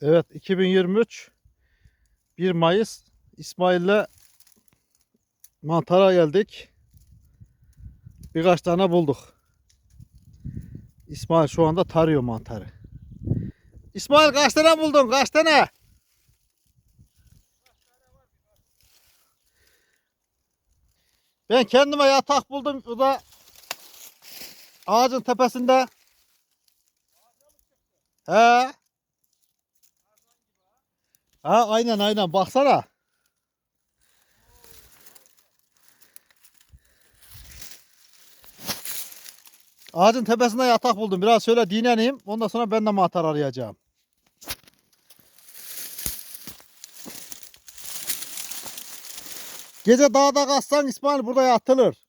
Evet 2023 1 Mayıs İsmail'le mantara geldik. Birkaç tane bulduk. İsmail şu anda tarıyor mantarı. İsmail kaç tane buldun? Kaç tane? Ben kendime yatak buldum. O da ağacın tepesinde. He. Ha aynen aynen baksana. Ağacın tepesinde yatak buldum. Biraz şöyle dinleneyim. Ondan sonra ben de mantar arayacağım. Gece dağda kalsan İsmail burada yatılır.